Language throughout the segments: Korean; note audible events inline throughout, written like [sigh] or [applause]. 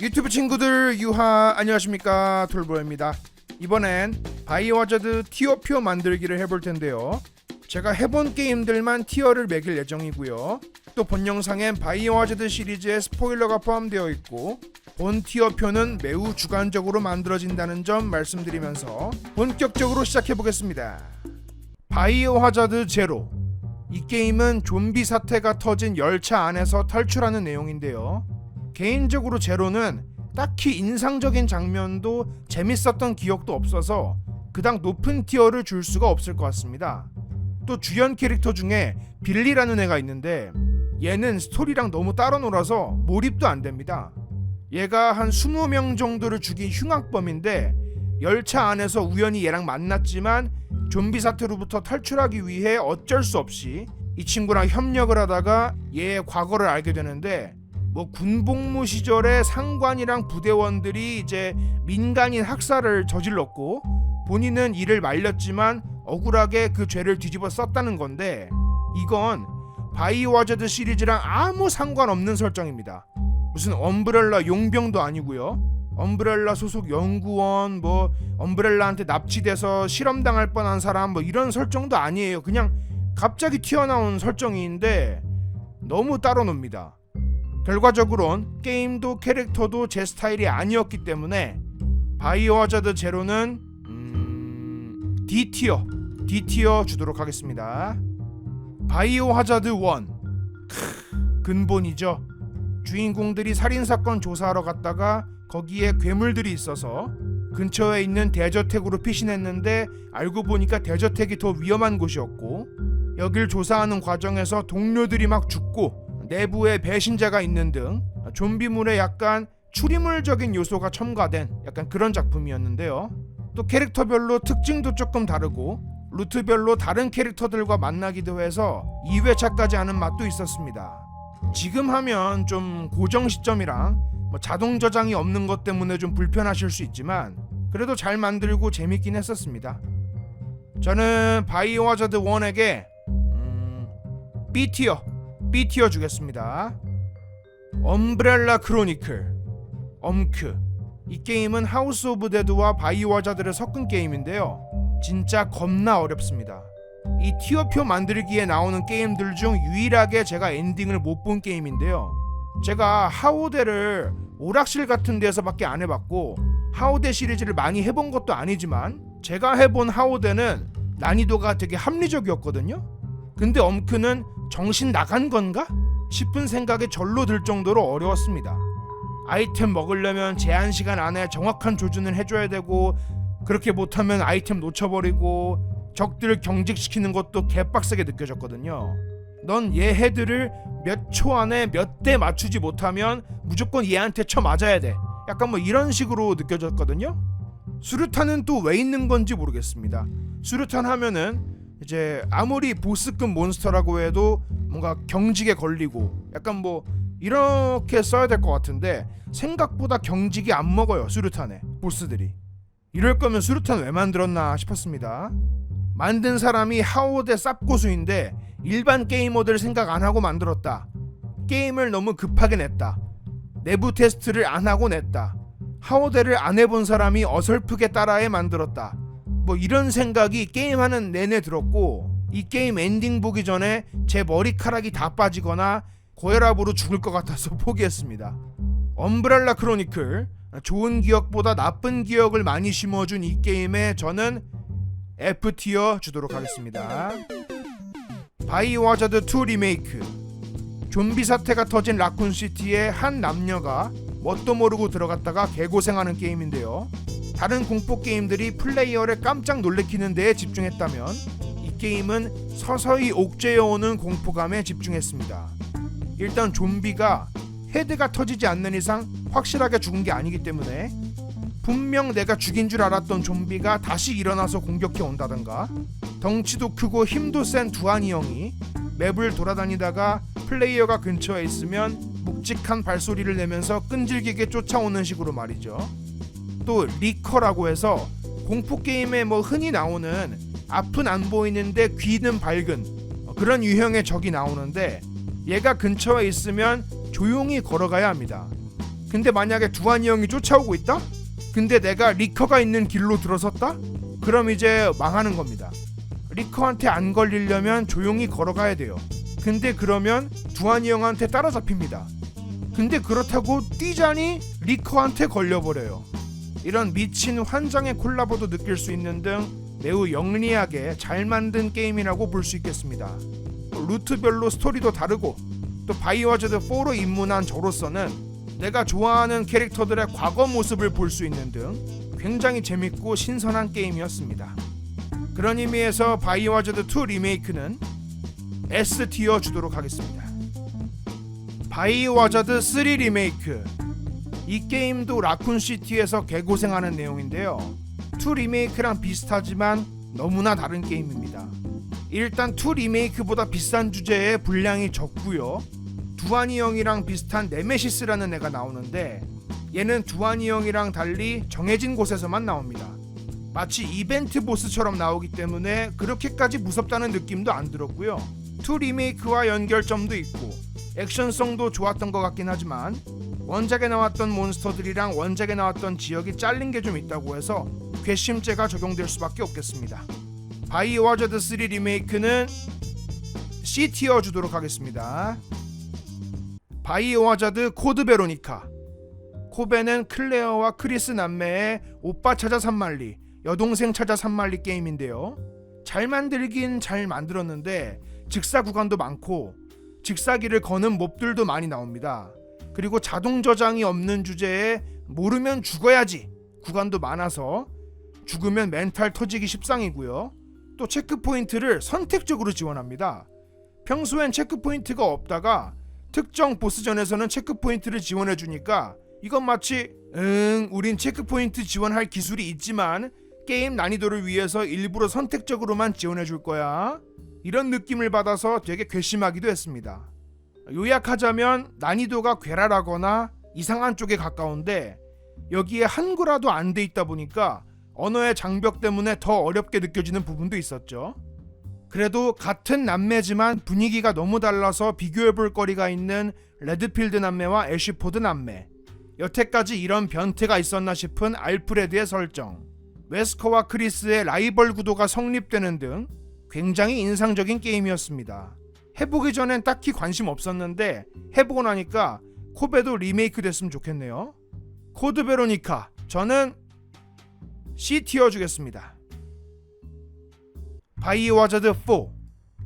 유튜브 친구들 유하 안녕하십니까? 톨보입니다. 이번엔 바이오하자드 티어표 만들기를 해볼 텐데요. 제가 해본 게임들만 티어를 매길 예정이고요. 또 본 영상엔 바이오하자드 시리즈의 스포일러가 포함되어 있고 본 티어표는 매우 주관적으로 만들어진다는 점 말씀드리면서 본격적으로 시작해 보겠습니다. 바이오 하자드 제로. 이 게임은 좀비 사태가 터진 열차 안에서 탈출하는 내용인데요 개인적으로 제로는 딱히 인상적인 장면도 재밌었던 기억도 없어서 그닥 높은 티어를 줄 수가 없을 것 같습니다. 또 주연 캐릭터 중에 빌리라는 애가 있는데 얘는 스토리랑 너무 따로 놀아서 몰입도 안 됩니다. 얘가 한 20명 정도를 죽인 흉악범인데 열차 안에서 우연히 얘랑 만났지만 좀비 사태로부터 탈출하기 위해 어쩔 수 없이 이 친구랑 협력을 하다가 얘의 과거를 알게 되는데 뭐 군복무 시절에 상관이랑 부대원들이 이제 민간인 학살을 저질렀고 본인은 이를 말렸지만 억울하게 그 죄를 뒤집어 썼다는 건데 이건 바이오하자드 시리즈랑 아무 상관없는 설정입니다. 무슨 엄브렐라 용병도 아니고요. 엄브렐라 소속 연구원 뭐 엄브렐라한테 납치돼서 실험당할 뻔한 사람 뭐 이런 설정도 아니에요. 그냥 갑자기 튀어나온 설정인데 너무 따로 놉니다. 결과적으론 게임도 캐릭터도 제 스타일이 아니었기 때문에 바이오 하자드 제로는 음... D 티어 D 티어 주도록 하겠습니다. 바이오 하자드 1 크, 근본이죠. 주인공들이 살인 사건 조사하러 갔다가 거기에 괴물들이 있어서 근처에 있는 대저택으로 피신했는데 알고 보니까 대저택이 더 위험한 곳이었고 여길 조사하는 과정에서 동료들이 막 죽고 내부에 배신자가 있는 등 좀비물에 약간 추리물적인 요소가 첨가된 약간 그런 작품이었는데요. 또 캐릭터별로 특징도 조금 다르고 루트별로 다른 캐릭터들과 만나기도 해서 2회차까지 하는 맛도 있었습니다. 지금 하면 좀 고정 시점이랑 뭐 자동 저장이 없는 것 때문에 좀 불편하실 수 있지만 그래도 잘 만들고 재밌긴 했었습니다. 저는 바이오하자드 1에게 음, B 티어 B 티어 주겠습니다. 엄브렐라 크로니클 엄크 이 게임은 하우스 오브 데드와 바이오하자드를 섞은 게임인데요. 진짜 겁나 어렵습니다. 이 티어표 만들기에 나오는 게임들 중 유일하게 제가 엔딩을 못 본 게임인데요. 제가 하오데를 오락실 같은 데서밖에 안 해봤고 하오데 시리즈를 많이 해본 것도 아니지만 제가 해본 하오데는 난이도가 되게 합리적이었거든요. 근데 엄크는 정신 나간 건가 싶은 생각이 절로 들 정도로 어려웠습니다. 아이템 먹으려면 제한 시간 안에 정확한 조준을 해줘야 되고 그렇게 못하면 아이템 놓쳐버리고 적들을 경직시키는 것도 개빡세게 느껴졌거든요. 넌 얘 헤드를 몇 초 안에 몇 대 맞추지 못하면 무조건 얘한테 쳐 맞아야 돼. 약간 뭐 이런 식으로 느껴졌거든요. 수류탄은 또 왜 있는 건지 모르겠습니다. 수류탄 하면은 이제 아무리 보스급 몬스터라고 해도 뭔가 경직에 걸리고 약간 뭐 이렇게 써야 될 것 같은데 생각보다 경직이 안 먹어요 수류탄에 보스들이. 이럴 거면 수류탄 왜 만들었나 싶었습니다. 만든 사람이 하오데 쌉고수인데 일반 게이머들 생각 안 하고 만들었다. 게임을 너무 급하게 냈다. 내부 테스트를 안 하고 냈다. 하오데를 안 해본 사람이 어설프게 따라해 만들었다 뭐 이런 생각이 게임하는 내내 들었고 이 게임 엔딩 보기 전에 제 머리카락이 다 빠지거나 고혈압으로 죽을 것 같아서 [laughs] 포기했습니다. 엄브렐라 크로니클 좋은 기억보다 나쁜 기억을 많이 심어준 이 게임에 저는 F 티어 주도록 하겠습니다. 바이오하자드 2 리메이크 좀비 사태가 터진 라쿤 시티에 한 남녀가 뭣도 모르고 들어갔다가 개고생하는 게임인데요. 다른 공포 게임들이 플레이어를 깜짝 놀래키는 데에 집중했다면 이 게임은 서서히 옥죄어오는 공포감에 집중했습니다. 일단 좀비가 헤드가 터지지 않는 이상 확실하게 죽은 게 아니기 때문에 분명 내가 죽인 줄 알았던 좀비가 다시 일어나서 공격해 온다던가 덩치도 크고 힘도 센 두한이 형이 맵을 돌아다니다가 플레이어가 근처에 있으면 묵직한 발소리를 내면서 끈질기게 쫓아오는 식으로 말이죠. 또 리커라고 해서 공포 게임에 뭐 흔히 나오는 앞은 안 보이는데 귀는 밝은 그런 유형의 적이 나오는데 얘가 근처에 있으면 조용히 걸어가야 합니다. 근데 만약에 두한이 형이 쫓아오고 있다? 근데 내가 리커가 있는 길로 들어섰다? 그럼 이제 망하는 겁니다. 리커한테 안 걸리려면 조용히 걸어가야 돼요. 근데 그러면 두한이 형한테 따라잡힙니다. 근데 그렇다고 뛰자니 리커한테 걸려버려요. 이런 미친 환장의 콜라보도 느낄 수 있는 등 매우 영리하게 잘 만든 게임이라고 볼 수 있겠습니다. 루트별로 스토리도 다르고 또 바이오하자드 4로 입문한 저로서는 내가 좋아하는 캐릭터들의 과거 모습을 볼 수 있는 등 굉장히 재밌고 신선한 게임이었습니다. 그런 의미에서 바이오하자드 2 리메이크는 S 티어 주도록 하겠습니다. 바이오하자드 3 리메이크 이 게임도 라쿤 시티에서 개고생하는 내용인데요. 2 리메이크랑 비슷하지만 너무나 다른 게임입니다. 일단 2 리메이크보다 비싼 주제에 분량이 적고요. 두한이 형이랑 비슷한 네메시스라는 애가 나오는데 얘는 두한이 형이랑 달리 정해진 곳에서만 나옵니다. 마치 이벤트 보스처럼 나오기 때문에 그렇게까지 무섭다는 느낌도 안 들었고요. 2 리메이크와 연결점도 있고 액션성도 좋았던 것 같긴 하지만 원작에 나왔던 몬스터들이랑 원작에 나왔던 지역이 잘린 게 좀 있다고 해서 괘씸죄가 적용될 수밖에 없겠습니다. 바이오하자드 3 리메이크는 C 티어 주도록 하겠습니다. 바이오하자드 코드 베로니카 코베는 클레어와 크리스 남매의 오빠 찾아 산말리 여동생 찾아 산말리 게임인데요. 잘 만들긴 잘 만들었는데 직사 구간도 많고 직사기를 거는 몹들도 많이 나옵니다. 그리고 자동 저장이 없는 주제에 모르면 죽어야지 구간도 많아서 죽으면 멘탈 터지기 십상이고요. 또 체크 포인트를 선택적으로 지원합니다. 평소엔 체크 포인트가 없다가 특정 보스전에서는 체크 포인트를 지원해 주니까 이건 마치 응 우린 체크 포인트 지원할 기술이 있지만 게임 난이도를 위해서 일부러 선택적으로만 지원해 줄 거야. 이런 느낌을 받아서 되게 괘씸하기도 했습니다. 요약하자면 난이도가 괴랄하거나 이상한 쪽에 가까운데 여기에 한글화도 안 돼 있다 보니까 언어의 장벽 때문에 더 어렵게 느껴지는 부분도 있었죠. 그래도 같은 남매지만 분위기가 너무 달라서 비교해 볼 거리가 있는 레드필드 남매와 애쉬포드 남매. 여태까지 이런 변태가 있었나 싶은 알프레드의 설정. 웨스커와 크리스의 라이벌 구도가 성립되는 등 굉장히 인상적인 게임이었습니다. 해보기 전엔 딱히 관심 없었는데 해보고 나니까 코베도 리메이크 됐으면 좋겠네요. 코드 베로니카 저는 C 티어 주겠습니다. 바이오하자드 4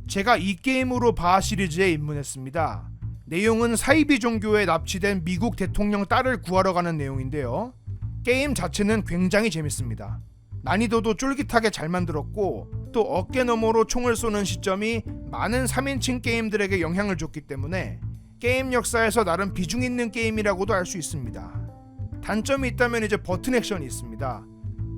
제가 이 게임으로 바 시리즈에 입문했습니다. 내용은 사이비 종교에 납치된 미국 대통령 딸을 구하러 가는 내용인데요. 게임 자체는 굉장히 재밌습니다. 난이도도 쫄깃하게 잘 만들었고 또 어깨 너머로 총을 쏘는 시점이 많은 3인칭 게임들에게 영향을 줬기 때문에 게임 역사에서 나름 비중 있는 게임이라고도 할 수 있습니다. 단점이 있다면 이제 버튼 액션이 있습니다.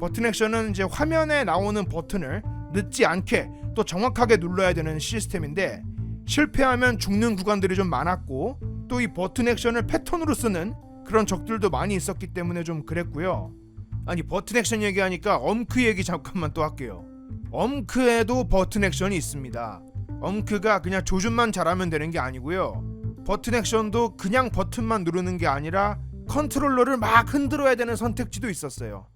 버튼 액션은 이제 화면에 나오는 버튼을 늦지 않게 또 정확하게 눌러야 되는 시스템인데 실패하면 죽는 구간들이 좀 많았고 또 이 버튼 액션을 패턴으로 쓰는 그런 적들도 많이 있었기 때문에 좀 그랬고요. 아니 버튼 액션 얘기하니까 엄크 얘기 잠깐만 또 할게요. 엄크에도 버튼 액션이 있습니다. 엄크가 그냥 조준만 잘하면 되는 게 아니고요. 버튼 액션도 그냥 버튼만 누르는 게 아니라 컨트롤러를 막 흔들어야 되는 선택지도 있었어요.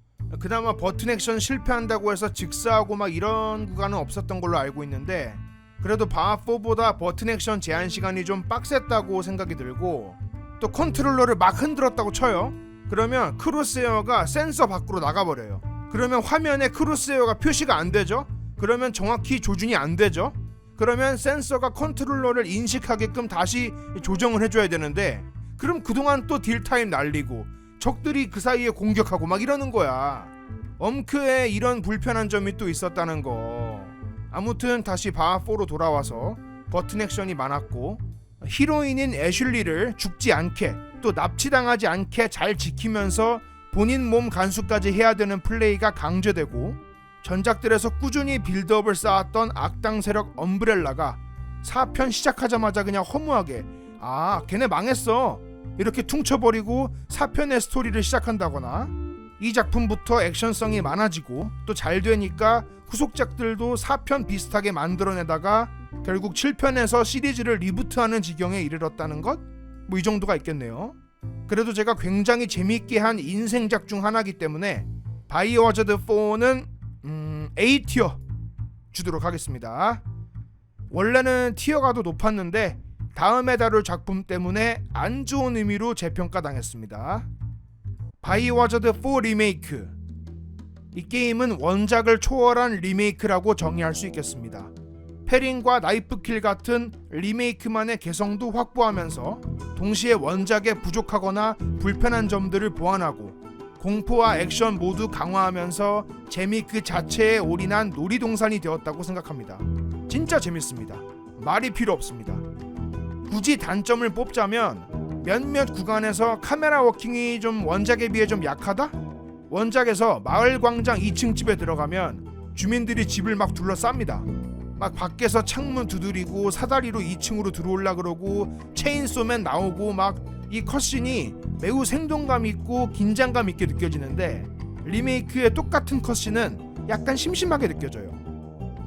그나마 버튼 액션 실패한다고 해서 직사하고 막 이런 구간은 없었던 걸로 알고 있는데 그래도 바하4보다 버튼 액션 제한 시간이 좀 빡셌다고 생각이 들고 또 컨트롤러를 막 흔들었다고 쳐요. 그러면 크로스에어가 센서 밖으로 나가버려요. 그러면 화면에 크로스에어가 표시가 안 되죠? 그러면 정확히 조준이 안 되죠? 그러면 센서가 컨트롤러를 인식하게끔 다시 조정을 해줘야 되는데 그럼 그동안 또 딜타임 날리고 적들이 그 사이에 공격하고 막 이러는 거야. 엄크에 이런 불편한 점이 또 있었다는 거. 아무튼 다시 바하4로 돌아와서 버튼 액션이 많았고 히로인인 애슐리를 죽지 않게 또 납치당하지 않게 잘 지키면서 본인 몸 간수까지 해야 되는 플레이가 강조되고 전작들에서 꾸준히 빌드업을 쌓았던 악당 세력 엄브렐라가 4편 시작하자마자 그냥 허무하게 아 걔네 망했어 이렇게 퉁쳐버리고 4편의 스토리를 시작한다거나 이 작품부터 액션성이 많아지고 또 잘 되니까 후속작들도 4편 비슷하게 만들어내다가 결국 7편에서 시리즈를 리부트하는 지경에 이르렀다는 것? 뭐 이 정도가 있겠네요. 그래도 제가 굉장히 재밌게 한 인생작 중 하나이기 때문에 바이오 하자드 4는 음, A 티어 주도록 하겠습니다. 원래는 티어가 더 높았는데 다음에 다룰 작품 때문에 안 좋은 의미로 재평가 당했습니다. 바이오 하자드 4 리메이크 이 게임은 원작을 초월한 리메이크라고 정의할 수 있겠습니다. 페린과 나이프킬 같은 리메이크만의 개성도 확보하면서 동시에 원작에 부족하거나 불편한 점들을 보완하고 공포와 액션 모두 강화하면서 재미 그 자체에 올인한 놀이동산이 되었다고 생각합니다. 진짜 재밌습니다. 말이 필요 없습니다. 굳이 단점을 뽑자면 몇몇 구간에서 카메라 워킹이 좀 원작에 비해 좀 약하다? 원작에서 마을 광장 2층 집에 들어가면 주민들이 집을 막 둘러쌉니다. 막 밖에서 창문 두드리고 사다리로 2층으로 들어올라 그러고 체인소맨 나오고 막 이 컷신이 매우 생동감 있고 긴장감 있게 느껴지는데 리메이크의 똑같은 컷신은 약간 심심하게 느껴져요.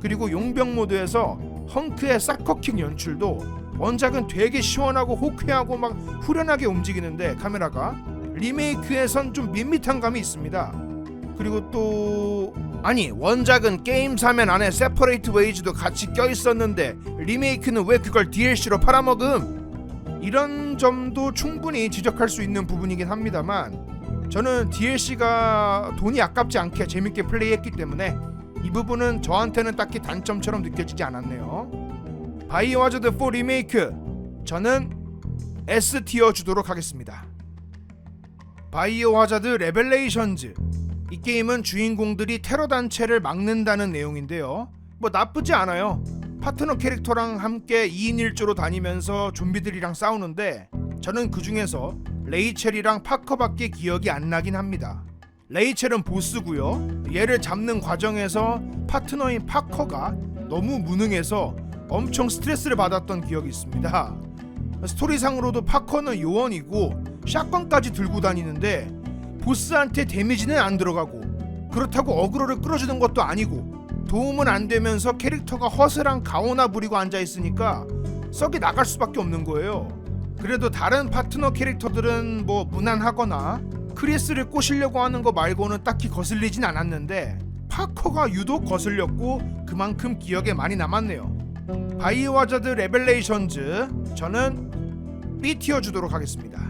그리고 용병 모드에서 헝크의 사커킥 연출도 원작은 되게 시원하고 호쾌하고 막 후련하게 움직이는데 카메라가 리메이크에선 좀 밋밋한 감이 있습니다. 그리고 또 아니 원작은 게임 사면 안에 세퍼레이트 웨이즈도 같이 껴 있었는데 리메이크는 왜 그걸 DLC로 팔아먹음? 이런 점도 충분히 지적할 수 있는 부분이긴 합니다만 저는 DLC가 돈이 아깝지 않게 재밌게 플레이했기 때문에 이 부분은 저한테는 딱히 단점처럼 느껴지지 않았네요. 바이오 하자드 4 리메이크 저는 S 티어 주도록 하겠습니다. 바이오 하자드 레벨레이션즈 이 게임은 주인공들이 테러 단체를 막는다는 내용인데요. 뭐 나쁘지 않아요. 파트너 캐릭터랑 함께 2인 1조로 다니면서 좀비들이랑 싸우는데 저는 그 중에서 레이첼이랑 파커밖에 기억이 안 나긴 합니다. 레이첼은 보스고요. 얘를 잡는 과정에서 파트너인 파커가 너무 무능해서 엄청 스트레스를 받았던 기억이 있습니다. 스토리상으로도 파커는 요원이고 샷건까지 들고 다니는데 보스한테 데미지는 안 들어가고 그렇다고 어그로를 끌어주는 것도 아니고 도움은 안 되면서 캐릭터가 허스랑 가오나 부리고 앉아 있으니까 썩이 나갈 수밖에 없는 거예요. 그래도 다른 파트너 캐릭터들은 뭐 무난하거나 크리스를 꼬시려고 하는 거 말고는 딱히 거슬리진 않았는데 파커가 유독 거슬렸고 그만큼 기억에 많이 남았네요. 바이오 하자드 레벨레이션즈 저는 B 티어 주도록 하겠습니다.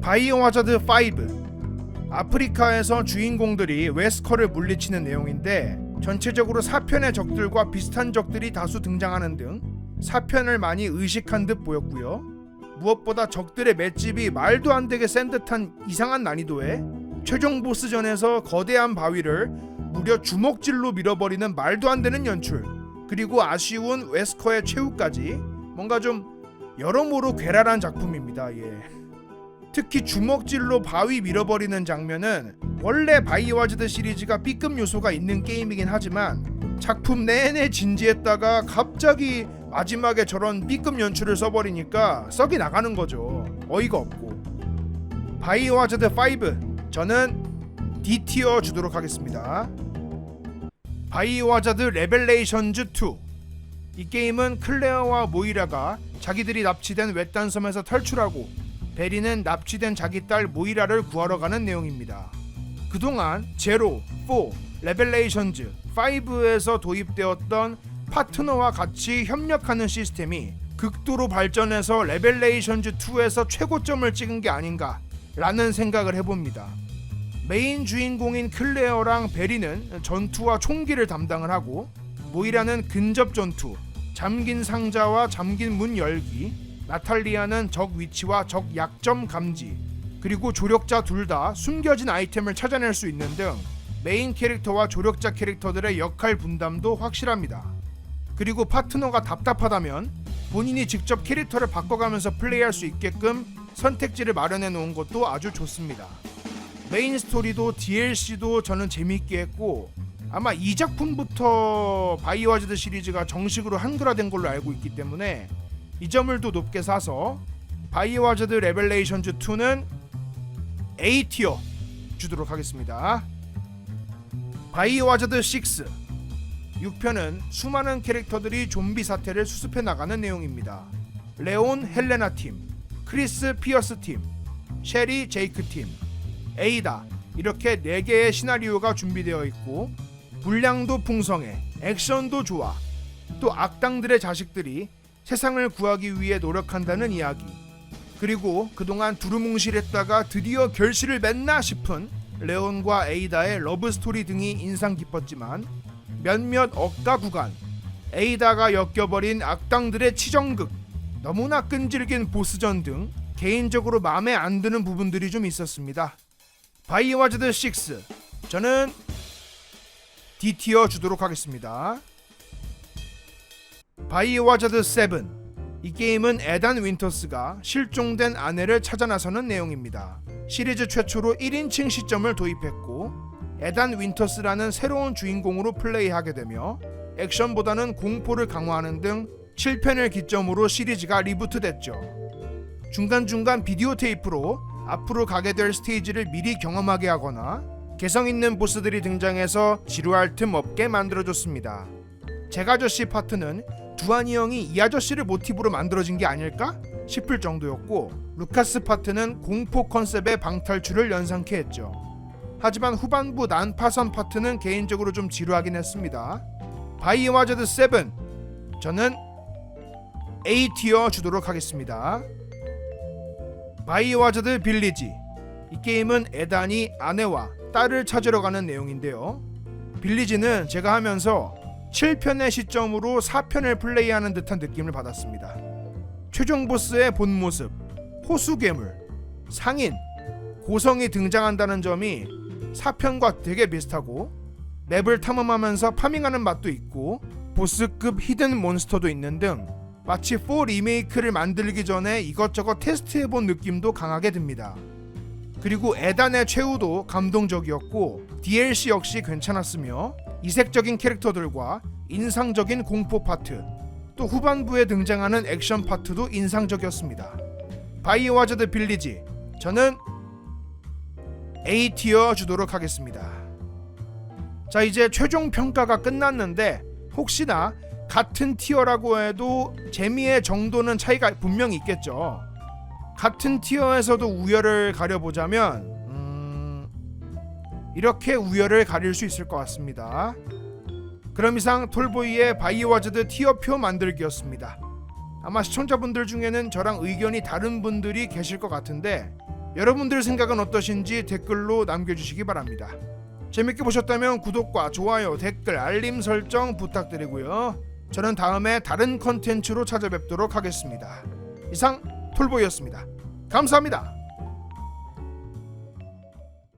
바이오 하자드 5 아프리카에서 주인공들이 웨스커를 물리치는 내용인데 전체적으로 4편의 적들과 비슷한 적들이 다수 등장하는 등 4편을 많이 의식한 듯 보였고요. 무엇보다 적들의 맷집이 말도 안 되게 센 듯한 이상한 난이도에 최종 보스전에서 거대한 바위를 무려 주먹질로 밀어버리는 말도 안 되는 연출 그리고 아쉬운 웨스커의 최후까지 뭔가 좀 여러모로 괴랄한 작품입니다. 예. 특히 주먹질로 바위 밀어버리는 장면은 원래 바이오하자드 시리즈가 B급 요소가 있는 게임이긴 하지만 작품 내내 진지했다가 갑자기 마지막에 저런 B급 연출을 써버리니까 썩이 나가는 거죠. 어이가 없고. 바이오하자드 5 저는 D 티어 주도록 하겠습니다. 바이오하자드 레벨레이션즈 2 이 게임은 클레어와 모이라가 자기들이 납치된 외딴 섬에서 탈출하고 베리는 납치된 자기 딸 모이라를 구하러 가는 내용입니다. 그동안 제로, 4, 레벨레이션즈 5에서 도입되었던 파트너와 같이 협력하는 시스템이 극도로 발전해서 레벨레이션즈 2에서 최고점을 찍은 게 아닌가 라는 생각을 해봅니다. 메인 주인공인 클레어랑 베리는 전투와 총기를 담당을 하고 모이라는 근접 전투, 잠긴 상자와 잠긴 문 열기, 나탈리아는 적 위치와 적 약점 감지, 그리고 조력자 둘 다 숨겨진 아이템을 찾아낼 수 있는 등 메인 캐릭터와 조력자 캐릭터들의 역할 분담도 확실합니다. 그리고 파트너가 답답하다면 본인이 직접 캐릭터를 바꿔가면서 플레이할 수 있게끔 선택지를 마련해 놓은 것도 아주 좋습니다. 메인 스토리도 DLC도 저는 재미있게 했고 아마 이 작품부터 바이오하자드 시리즈가 정식으로 한글화된 걸로 알고 있기 때문에 이 점을 또 높게 사서 바이오하자드 레벨레이션즈 2는 A 티어 주도록 하겠습니다. 바이오하자드 6 6편은 수많은 캐릭터들이 좀비 사태를 수습해 나가는 내용입니다. 레온 헬레나 팀, 크리스 피어스 팀, 셰리, 제이크 팀, 에이다 이렇게 4개의 시나리오가 준비되어 있고 분량도 풍성해 액션도 좋아 또 악당들의 자식들이 세상을 구하기 위해 노력한다는 이야기 그리고 그동안 두루뭉실했다가 드디어 결실을 맺나 싶은 레온과 에이다의 러브스토리 등이 인상 깊었지만 몇몇 억가 구간 에이다가 엮여버린 악당들의 치정극 너무나 끈질긴 보스전 등 개인적으로 마음에 안 드는 부분들이 좀 있었습니다. 바이오하자드 6 저는 D티어 주도록 하겠습니다. 바이오하자드 7 이 게임은 에단 윈터스가 실종된 아내를 찾아 나서는 내용입니다. 시리즈 최초로 1인칭 시점을 도입했고 에단 윈터스라는 새로운 주인공으로 플레이하게 되며 액션보다는 공포를 강화하는 등 7편을 기점으로 시리즈가 리부트됐죠. 중간중간 비디오 테이프로 앞으로 가게 될 스테이지를 미리 경험하게 하거나 개성 있는 보스들이 등장해서 지루할 틈 없게 만들어줬습니다. 제가저씨 파트는 두한이 형이 이 아저씨를 모티브로 만들어진 게 아닐까 싶을 정도였고 루카스 파트는 공포 컨셉의 방탈출을 연상케 했죠. 하지만 후반부 난파선 파트는 개인적으로 좀 지루하긴 했습니다. 바이오하자드 7 저는 A 티어 주도록 하겠습니다. 바이오하자드 빌리지 이 게임은 에단이 아내와 딸을 찾으러 가는 내용인데요. 빌리지는 제가 하면서 7편의 시점으로 4편을 플레이하는 듯한 느낌을 받았습니다. 최종 보스의 본 모습, 호수 괴물, 상인, 고성이 등장한다는 점이 4편과 되게 비슷하고 맵을 탐험하면서 파밍하는 맛도 있고 보스급 히든 몬스터도 있는 등 마치 4 리메이크를 만들기 전에 이것저것 테스트해본 느낌도 강하게 듭니다. 그리고 에단의 최후도 감동적이었고 DLC 역시 괜찮았으며 이색적인 캐릭터들과 인상적인 공포 파트 또 후반부에 등장하는 액션 파트도 인상적이었습니다. 바이오하자드 빌리지 저는 A 티어 주도록 하겠습니다. 자 이제 최종 평가가 끝났는데 혹시나 같은 티어라고 해도 재미의 정도는 차이가 분명히 있겠죠. 같은 티어에서도 우열을 가려보자면 음, 이렇게 우열을 가릴 수 있을 것 같습니다. 그럼 이상 톨보이의 바이오하자드 티어표 만들기였습니다. 아마 시청자분들 중에는 저랑 의견이 다른 분들이 계실 것 같은데 여러분들 생각은 어떠신지 댓글로 남겨주시기 바랍니다. 재밌게 보셨다면 구독과 좋아요, 댓글, 알림 설정 부탁드리고요. 저는 다음에 다른 컨텐츠로 찾아뵙도록 하겠습니다. 이상 톨보이였습니다. 감사합니다.